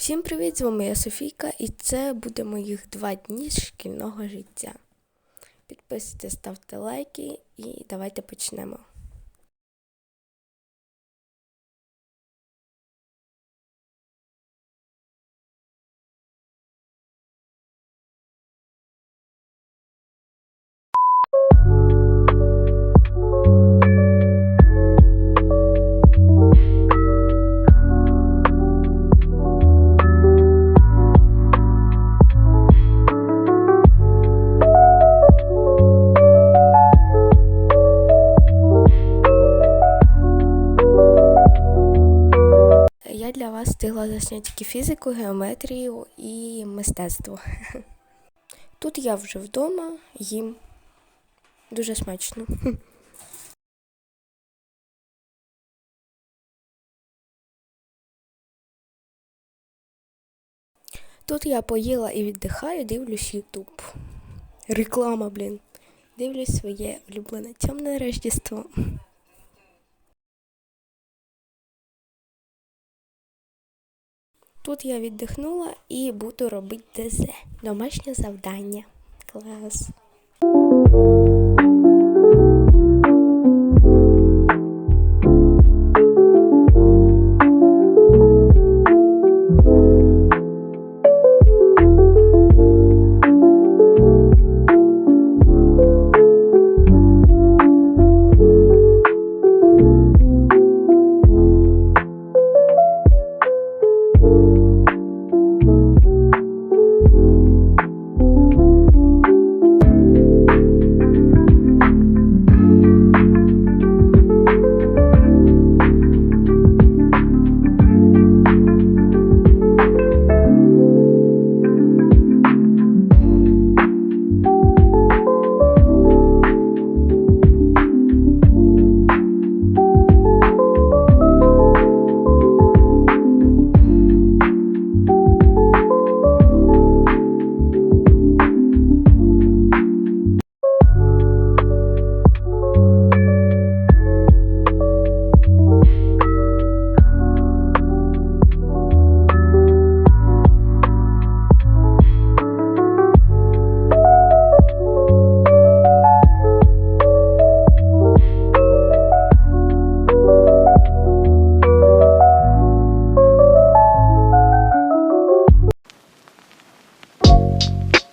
Всім привіт! З вами я Софійка, і це буде моїх два дні шкільного життя. Підписуйтесь, ставте лайки і давайте почнемо. Встигла тільки фізику, геометрію і мистецтво. Тут я вже вдома їм дуже смачно. Тут я поїла і віддихаю, дивлюсь Ютуб. Реклама, блін. Дивлюсь своє улюблене темне Рождество. Тут я віддихнула і буду робити ДЗ. Домашнє завдання. Клас.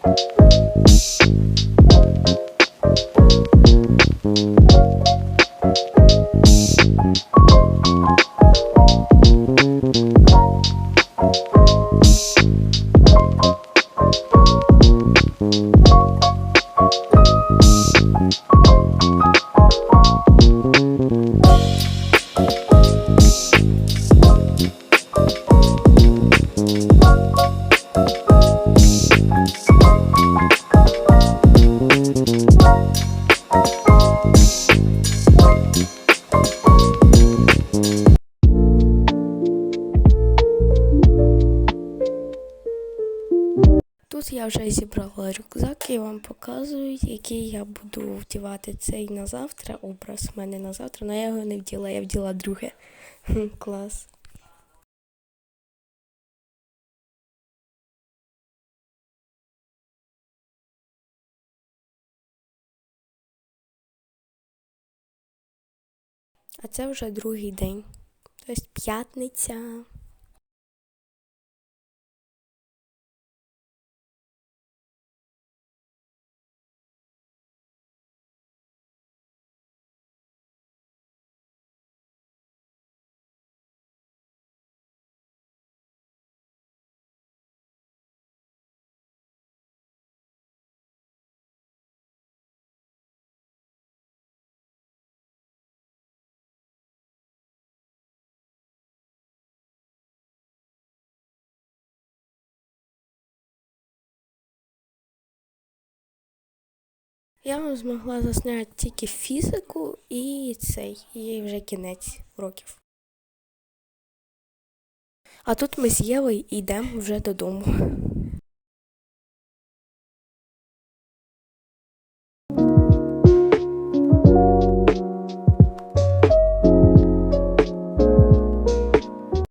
Тут вже зібрала рюкзак і вам показую, який я буду вдівати цей на завтра. Образ в мене на завтра, але я його не вділа, я вділа друге. Клас. А це вже другий день. Тобто п'ятниця. Я вам змогла засняти тільки фізику і цей, і вже кінець уроків. А тут ми з Євою йдемо вже додому.